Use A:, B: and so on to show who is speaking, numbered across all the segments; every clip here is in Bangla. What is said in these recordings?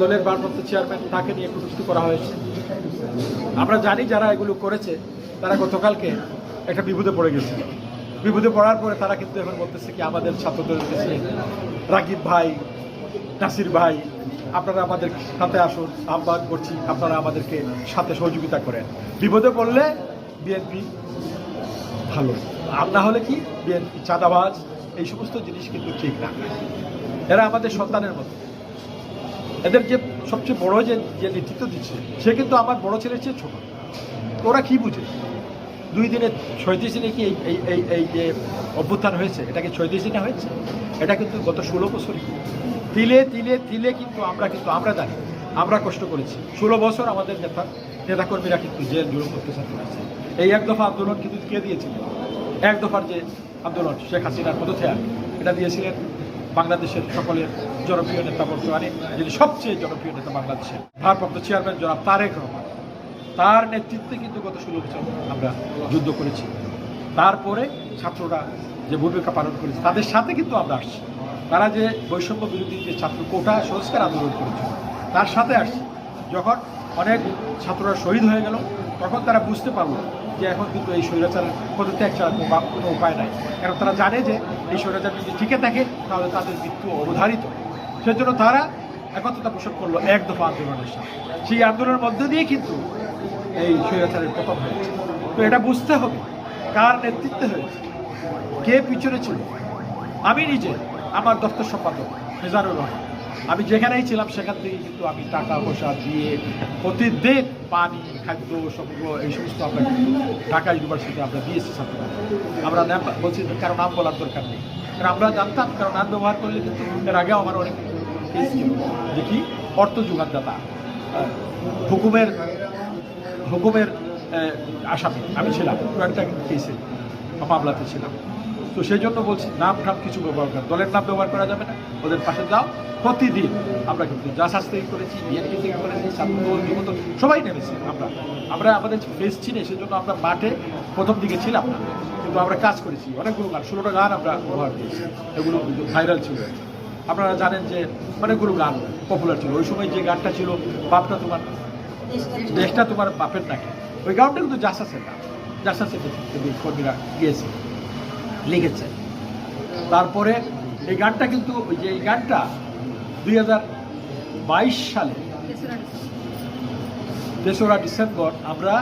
A: দলের ভারপ্রাপ্ত চেয়ারম্যান তাকে নিয়ে কটূক্তি করা হয়েছে। আমরা জানি যারা এগুলো করেছে, তারা গতকালকে একটা বিপদে পড়ে গেছে। বিপদে পড়ার পরে তারা কিন্তু এখন বলতেছে কি, আমাদের ছাত্রদের কাছে রাকিব ভাই, নাসির ভাই, আপনারা আমাদের সাথে আসুন, আহ্বান করছি, আপনারা আমাদেরকে সাথে সহযোগিতা করেন। বিপদে পড়লে বিএনপি ভালো। আর না হলে কি বিএনপি চাঁদাবাজ, এই সমস্ত জিনিস কিন্তু ঠিক না। এরা আমাদের সন্তানের মতো। এদের যে সবচেয়ে বড় যে যে নেতৃত্ব দিচ্ছে, সে কিন্তু আমার বড় ছেলের চেয়ে ছোট। ওরা কি বুঝে? দুই দিনে ছয়ত্রিশ দিনে কি এই এই এই যে অভ্যুত্থান হয়েছে, এটা কি ছয়ত্রিশ দিনে হয়েছে? এটা কিন্তু গত ষোলো বছরই। তিলে তিলে তিলে কিন্তু আমরা কিন্তু, আমরা জানি, আমরা কষ্ট করেছি। ষোলো বছর আমাদের নেতা, নেতাকর্মীরা কিন্তু জেল জুলুম অত্যাচার করেছে। এই এক দফা আন্দোলন কিন্তু কে দিয়েছিলেন এক দফার যে আন্দোলন, শেখ হাসিনার পদত্যাগ, এটা দিয়েছিলেন বাংলাদেশের সকলের জনপ্রিয় নেতা বর্তমানে যিনি সবচেয়ে জনপ্রিয় নেতা বাংলাদেশের ভারপ্রাপ্ত চেয়ারম্যান জনাব তারেক রহমান। তার নেতৃত্বে কিন্তু গত ষোলো বছর আমরা যুদ্ধ করেছি। তারপরে ছাত্ররা যে ভূমিকা পালন করেছে, তাদের সাথে কিন্তু আমরা আসছি। তারা যে বৈষম্য বিরোধী যে ছাত্র কোটা সংস্কার আন্দোলন করেছিল তার সাথে আসছি। যখন অনেক ছাত্ররা শহীদ হয়ে গেল, তখন তারা বুঝতে পারল যে এখন কিন্তু এই স্বৈরাচারের পদত্যাগ ছাড়া বা- কোনো উপায় নাই। কারণ তারা জানে যে এই স্বৈরাচার যদি টিকে থাকে, তাহলে তাদের মৃত্যু অবধারিত। সেজন্য তারা একত্রতা পোষণ করল এক দফা আন্দোলনের সাথে। সেই আন্দোলনের মধ্য দিয়ে কিন্তু এই স্বৈরাচারের পতন হয়েছে। তো এটা বুঝতে হবে, কার নেতৃত্বে হয়েছে, কে পিছনে ছিল। আমি নিজে, আমার দপ্তর সম্পাদক মেজানুর রহমান আমি যেখানেই ছিলাম, সেখান থেকে কিন্তু আমি টাকা, পয়সা দিয়ে প্রতিদিন পানি, খাদ্য সমগ্র এই সমস্ত আমরা কিন্তু ঢাকা ইউনিভার্সিটিতে আমরা দিয়েছি ছাত্ররা। আমরা বলছি কারও নাম বলার দরকার নেই। কারণ আমরা জানতাম কারণ নাম ব্যবহার করলে কিন্তু এর আগেও আমার অনেক কেস ছিল। দেখি অর্থ যোগানদাতা। হুকুমের হুকুমের আসামি। আমি ছিলাম। একটা কেসে মামলাতে ছিলাম। তো সেই জন্য বলছি, নাম টাম কিছু ব্যবহার করা। দলের নাম ব্যবহার করা যাবে না, ওদের পাশে যাও। প্রতিদিন আমরা কিন্তু জাসাস থেকে করেছি, বিএনপি থেকে করেছি ছাত্রদল যুবদল, সবাই নেমেছি আমরা। আমরা আমাদের ফেস চিনে, সেজন্য আমরা মাঠে প্রথম দিকে ছিলাম না। কিন্তু আমরা কাজ করেছি, অনেকগুলো গান, ষোলোটা গান আমরা ব্যবহার করেছি। এগুলো ভাইরাল ছিল। আপনারা জানেন যে অনেকগুলো গান পপুলার ছিল। ওই সময় যে গানটা ছিল, বাপটা তোমার, দেশটা তোমার বাপের নাকি? ওই গানটা কিন্তু জাসাসের গান। জাসাসের কর্মীরা গিয়েছে। লিখেছে তারপরে এই গানটা কিন্তু, ওই যে এই গানটা দুই হাজার বাইশ সালে তেসরা ডিসেম্বর আমরা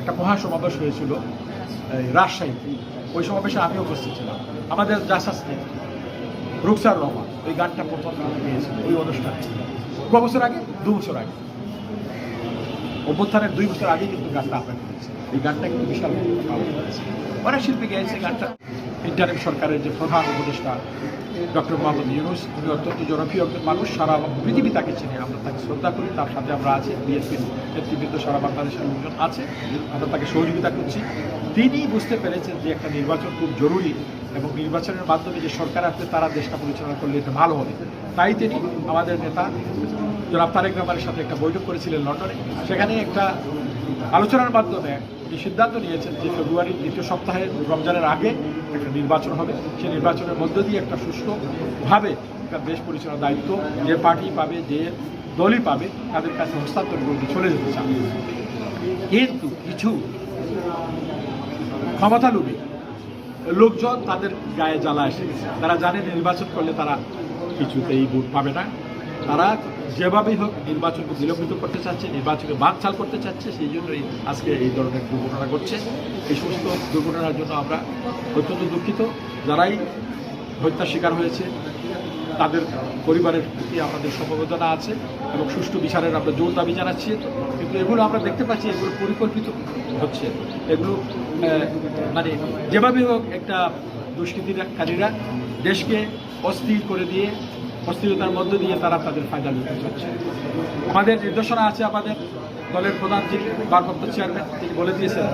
A: একটা মহাসমাবেশ হয়েছিল, এই রাজশাহীতে। ওই সমাবেশে আমি উপস্থিত ছিলাম। আমাদের জাসাস রুকসার রহমান ওই গানটা প্রথম গিয়েছিল, ওই অনুষ্ঠানে। ক বছর আগে? দু বছর আগে। অভ্যুত্থানের দুই বছর আগে কিন্তু গানটা করেছি। এই গানটা কিন্তু বিশাল অনেক শিল্পী গেয়েছে গানটা। ইন্টারিম সরকারের যে প্রধান উপদেষ্টা ডক্টর মোহাম্মদ ইউনুস উনি অত্যন্ত জনপ্রিয় একজন মানুষ। সারা পৃথিবী তাকে চিনে। আমরা তাকে শ্রদ্ধা করি, তার সাথে আমরা আছি। বিএনপির নেতৃবৃন্দ সারা বাংলাদেশের লোকজন আছে। আমরা তাকে সহযোগিতা করছি। তিনি বুঝতে পেরেছেন যে একটা নির্বাচন খুব জরুরি এবং নির্বাচনের মাধ্যমে যে সরকার আসবে, তারা দেশটা পরিচালনা করলে এটা ভালো হবে। তাই তিনি আমাদের নেতা জনাব তারেক রহমানের সাথে একটা বৈঠক করেছিলেন লন্ডনে। সেখানে একটা আলোচনার মাধ্যমে যে সিদ্ধান্ত নিয়েছেন যে ফেব্রুয়ারির দ্বিতীয় সপ্তাহে রমজানের আগে একটা নির্বাচন হবে। সেই নির্বাচনের মধ্য দিয়ে একটা সুষ্ঠুভাবে একটা দেশ পরিচালনার দায়িত্ব যে পার্টি পাবে, যে দলই পাবে, তাদের কাছে হস্তান্তর করে চলে যেতে চান। কিন্তু কিছু ক্ষমতা লোভী লোকজন তাদের গায়ে জ্বালা এসে গেছে। তারা জানে নির্বাচন করলে তারা কিছুতেই ভোট পাবে না। তারা যেভাবেই হোক নির্বাচনকে বিলম্বিত করতে চাচ্ছে, নির্বাচনকে বাদচাল করতে চাচ্ছে, সেই জন্যই আজকে এই ধরনের দুর্ঘটনা ঘটছে। এই সমস্ত দুর্ঘটনার জন্য আমরা অত্যন্ত দুঃখিত। যারাই হত্যার শিকার হয়েছে, তাদের পরিবারের প্রতি আমাদের সমবেদনা আছে এবং সুষ্ঠু বিচারের আমরা জোর দাবি জানাচ্ছি। কিন্তু এগুলো আমরা দেখতে পাচ্ছি, এগুলো পরিকল্পিত হচ্ছে। এগুলো মানে যেভাবে হোক একটা দুষ্কৃতিকারীরা দেশকে অস্থির করে দিয়ে, অস্থিরতার মধ্য দিয়ে তারা তাদের ফায়দা নিতে চাচ্ছে। আমাদের নির্দেশনা আছে আমাদের দলের প্রধান যিনি, ভারপ্রাপ্ত চেয়ারম্যান তিনি বলে দিয়েছেন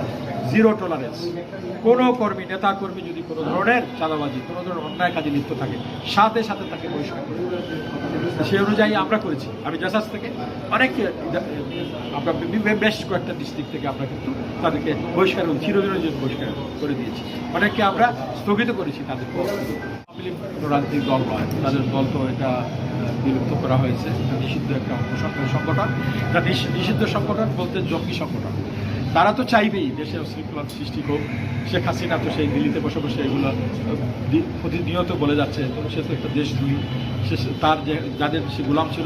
A: জিরো টলারেন্স কোনো কর্মী, নেতা কর্মী যদি কোনো ধরনের চাঁদাবাজি, কোনো ধরনের অন্যায় কাজে লিপ্ত থাকে, সাথে সাথে তাকে বহিষ্কার করে সেই অনুযায়ী আমরা করেছি। আমি জাসাস থেকে অনেক, আমরা বেশ কয়েকটা ডিস্ট্রিক্ট থেকে আমরা কিন্তু তাদেরকে বহিষ্কার চিরদিনের জন্য বহিষ্কার করে দিয়েছি। অনেককে আমরা স্থগিত করেছি তাদের দল নয়, তাদের দল তো এটা বিলুপ্ত করা হয়েছে নিষিদ্ধ একটা সংগঠন। এটা নিষিদ্ধ সংগঠন বলতে জঙ্গি সংগঠন। তারা তো চাইবেই দেশে শৃঙ্খলা সৃষ্টি হোক। শেখ হাসিনা তো সেই দিল্লিতে বসে বসে এগুলো প্রতিনিয়ত বলে যাচ্ছে সে তো একটা দেশ সে সে- তার যে, যাদের সে গোলাম ছিল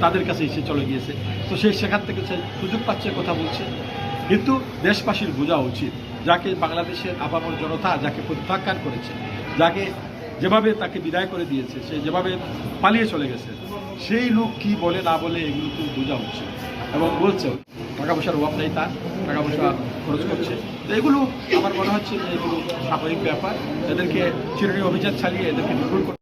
A: তাদের কাছে সে চলে গিয়েছে। তো সে সেখান থেকে সে সুযোগ পাচ্ছে, কথা বলছে। কিন্তু দেশবাসীর বোঝা উচিত, যাকে বাংলাদেশের আপামর জনতা, যাকে প্রত্যাখ্যান করেছে যাকে যেভাবে তাকে বিদায় করে দিয়েছে, সে যেভাবে পালিয়ে চলে গেছে, সেই লোক কি বলে না বলে এগুলো কিন্তু বোঝা হচ্ছে এবং বলছে, টাকা পয়সার অভাব নেই তার, টাকা পয়সা খরচ করছে। তো এগুলো আমার মনে হচ্ছে যে এগুলো স্বাভাবিক ব্যাপার। এদেরকে চিরুনি অভিযান চালিয়ে এদেরকে নির্ভুল